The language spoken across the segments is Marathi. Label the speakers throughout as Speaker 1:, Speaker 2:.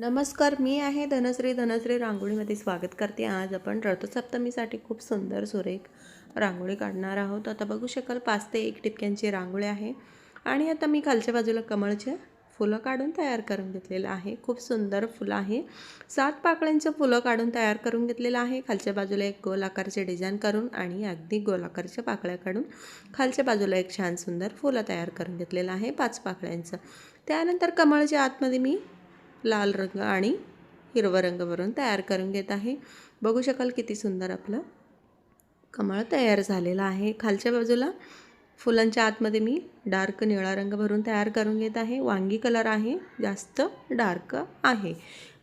Speaker 1: नमस्कार मी आहे धनश्री. धनश्री रांगोळीमध्ये स्वागत करते. आज आपण रथसप्तमीसाठी खूप सुंदर सुरेख रांगोळी काढणार आहोत. आता बघू शकाल पाच ते एक टिपक्यांची रांगोळी आहे. आणि आता मी खालच्या बाजूला कमळचे फुलं काढून तयार करून घेतलेलं आहे. खूप सुंदर फुलं आहे. सात पाकळ्यांचं फुलं काढून तयार करून घेतलेलं आहे. खालच्या बाजूला एक गोल आकारचे डिझाईन करून आणि अगदी गोल आकारच्या पाकळ्या काढून खालच्या बाजूला एक छान सुंदर फुलं तयार करून घेतलेलं आहे पाच पाकळ्यांचं. त्यानंतर कमळच्या आतमध्ये मी लाल रंग आणि हिरवा रंग भरून तयार करून घेत आहे. बघू शकाल किती सुंदर आपलं कमळ तयार झालेलं आहे. खालच्या बाजूला फुलांच्या आतमध्ये मी डार्क निळा रंग भरून तयार करून घेत आहे. वांगी कलर आहे. जास्त डार्क आहे.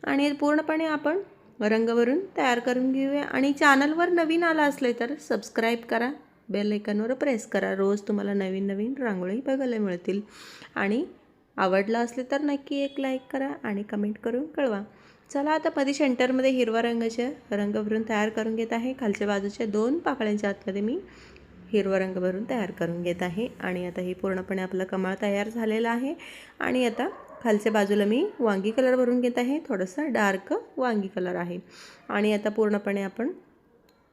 Speaker 1: आणि पूर्णपणे आपण रंग भरून तयार करून घेऊया. आणि चॅनलवर नवीन आला असले तर सबस्क्राईब करा. बेल आयकॉनवर प्रेस करा. रोज तुम्हाला नवीन नवीन रांगोळी बघायला मिळतील. आणि आवडलं असले तर नक्की एक लाईक करा आणि कमेंट करून कळवा. चला आता मध्ये सेंटरमध्ये हिरवा रंगाचे रंग भरून तयार करून घेत आहे. खालच्या बाजूच्या दोन पाकळ्यांच्या आतमध्ये मी हिरवा रंग भरून तयार करून घेत आहे. आणि आता हे पूर्णपणे आपलं कमळ तयार झालेलं आहे. आणि आता खालच्या बाजूला मी वांगी कलर भरून घेत आहे. थोडंसं डार्क वांगी कलर आहे. आणि आता पूर्णपणे आपण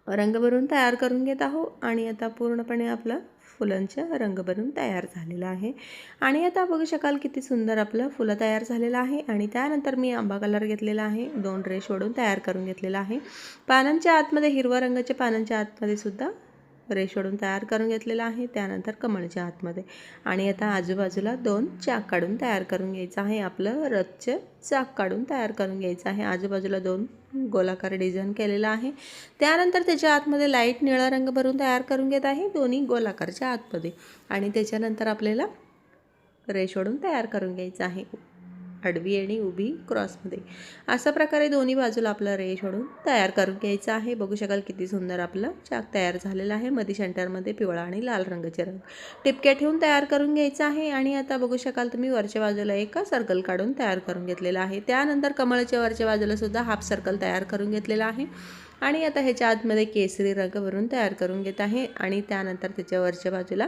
Speaker 1: रंग भरून तयार करून घेत आहोत. आणि आता पूर्णपणे आपलं फुलांचा रंग बनून तयार झालेला आहे. आणि आता बघू शकाल किती सुंदर आपलं फुलं तयार झालेलं आहे. आणि त्यानंतर मी आंबा कलर घेतलेला आहे. दोन ड्रेस ओढून तयार करून घेतलेला आहे. पानांच्या आतमध्ये हिरवा रंगाच्या पानांच्या आतमध्ये सुद्धा रे तयार करून घेतलेला आहे. त्यानंतर कमळच्या आतमध्ये आणि आता आजूबाजूला दोन चाक काढून तयार करून घ्यायचं आहे. आपलं रथचं चाक काढून तयार करून घ्यायचं आहे. आजूबाजूला दोन गोलाकार डिझाईन केलेला आहे. त्यानंतर त्याच्या आतमध्ये लाइट निळा रंग भरून तयार करून घेत आहे दोन्ही गोलाकारच्या आतमध्ये. आणि त्याच्यानंतर आपल्याला रेशोडून तयार करून घ्यायचं आहे. आडवी आणि उभी क्रॉसमध्ये. अशा प्रकारे दोन्ही बाजूला आपलं रेश ओढून तयार करून घ्यायचं आहे. बघू शकाल किती सुंदर आपलं चाक तयार झालेला आहे. मधी सेंटरमध्ये पिवळा आणि लाल रंगाचे रंग. टिपक्या ठेवून तयार करून घ्यायचा आहे आणि आता बघू शकाल तुम्ही वरच्या बाजूला एक सर्कल काढून तयार करून घेतलेलं आहे. त्यानंतर कमळच्या वरच्या बाजूला सुद्धा हाफ सर्कल तयार करून घेतलेला आहे. आणि आता ह्याच्या आतमध्ये केसरी रंग भरून तयार करून घेत आहे आणि त्यानंतर त्याच्या वरच्या बाजूला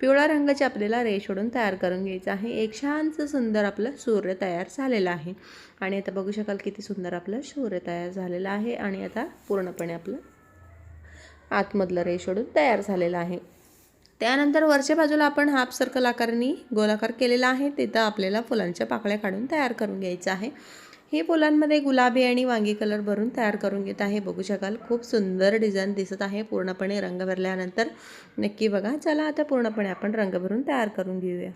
Speaker 1: पिवळा रंगाचे आपल्याला रेश ओढून तयार करून घ्यायचं आहे. एक छानसं सुंदर आपलं सूर्य तयार झालेलं आहे. आणि आता बघू शकाल किती सुंदर आपलं सूर्य तयार झालेलं आहे आणि आता पूर्णपणे आपलं आतमधलं रेश ओढून तयार झालेलं आहे. त्यानंतर वरच्या बाजूला आपण हाफ सर्कल आकाराने गोलाकार केलेला आहे. तिथं आपल्याला फुलांच्या पाकळ्या काढून तयार करून घ्यायचं आहे. हे फुलांमध्ये गुलाबी आणि वांगी कलर भरून तयार करून घेत आहे. बघू शकाल खूप सुंदर डिझाईन दिसत आहे. पूर्णपणे रंग भरल्यानंतर नक्की बघा. चला आता पूर्णपणे आपण रंग भरून तयार करून घेऊया.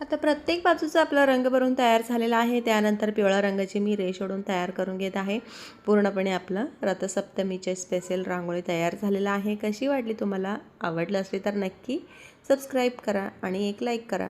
Speaker 1: आता प्रत्येक बाजूचा आपला रंग भरून तयार झालेला आहे. त्यानंतर पिवळ्या रंगाची मी रेष ओढून तयार करून घेत आहे. पूर्णपणे आपलं रथसप्तमीचे स्पेशल रांगोळी तयार झालेलं आहे. कशी वाटली तुम्हाला? आवडलं असली तर नक्की सबस्क्राईब करा आणि एक लाईक करा.